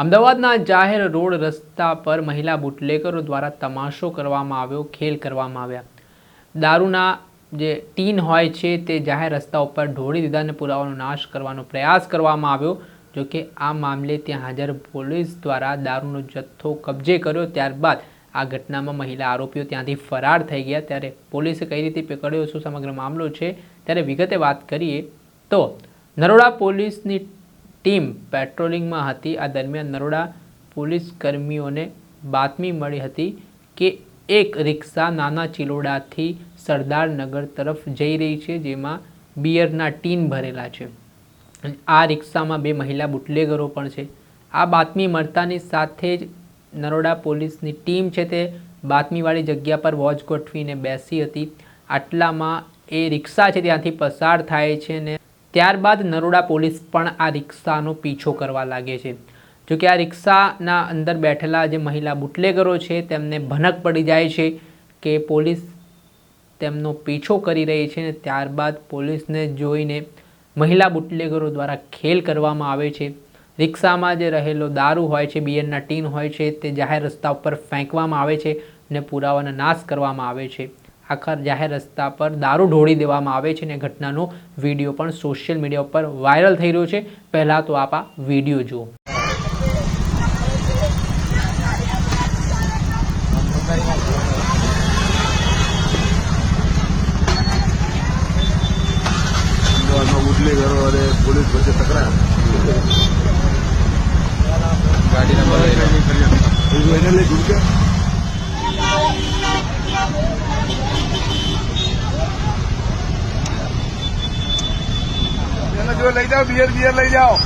અમદાવાદના જાહેર રોડ રસ્તા પર મહિલા બુટલેકરો દ્વારા તમાશો કરવામાં આવ્યો, ખેલ કરવામાં આવ્યા. દારૂના જે ટીન હોય છે તે જાહેર રસ્તા ઉપર ઢોળી દીધા અને પુરાવાનો નાશ કરવાનો પ્રયાસ કરવામાં આવ્યો, જો કે આ મામલે ત્યાં હાજર પોલીસ દ્વારા દારૂનો જથ્થો કબજે કર્યો. ત્યારબાદ આ ઘટનામાં મહિલા આરોપીઓ ત્યાંથી ફરાર થઈ ગયા. ત્યારે પોલીસે કઈ રીતે પકડ્યો, શું સમગ્ર મામલો છે? ત્યારે વિગતે વાત કરીએ તો નરોડા પોલીસની ટીમ પેટ્રોલિંગમાં હતી. આ દરમિયાન નરોડા પોલીસ કર્મીઓને બાતમી મળી હતી કે એક રિક્ષા નાના ચિલોડાથી સરદારનગર તરફ જઈ રહી છે, જેમાં બિયરના ટીન ભરેલા છે. આ રિક્ષામાં બે મહિલા બુટલેગરો પણ છે. આ બાતમી મળતાની સાથે જ નરોડા પોલીસની ટીમ છે તે બાતમીવાળી જગ્યા પર વોચ ગોઠવીને બેસી હતી. આટલામાં એ રિક્ષા છે, ત્યાંથી પસાર થાય છે ને ત્યારબાદ નરોડા પોલીસ પણ આ રિક્ષાનો પીછો કરવા લાગે છે. જોકે આ રિક્ષાના અંદર બેઠેલા જે મહિલા બુટલેગરો છે, તેમને ભનક પડી જાય છે કે પોલીસ તેમનો પીછો કરી રહી છે ને ત્યારબાદ પોલીસને જોઈને મહિલા બુટલેગરો દ્વારા ખેલ કરવામાં આવે છે. રિક્ષામાં જે રહેલો દારૂ હોય છે બિયરના ટીન હોય છે, તે જાહેર રસ્તા ઉપર ફેંકવામાં આવે છે અને પુરાવાનો નાશ કરવામાં આવે છે. આખર જાહેર રસ્તા પર દારૂ ઢોળી દેવામાં આવે છે અને ઘટનાનો વીડિયો પણ સોશિયલ મીડિયા ઉપર વાયરલ થઈ રહ્યો છે. પહેલાં તો આપ આ વીડિયો જુઓ. પોલીસ વચ્ચે ટકરાયા ગાડી નંબર એને લઈ ગુડકે જો લઈ જાઓ બિયર બિયર લઈ જાઓ.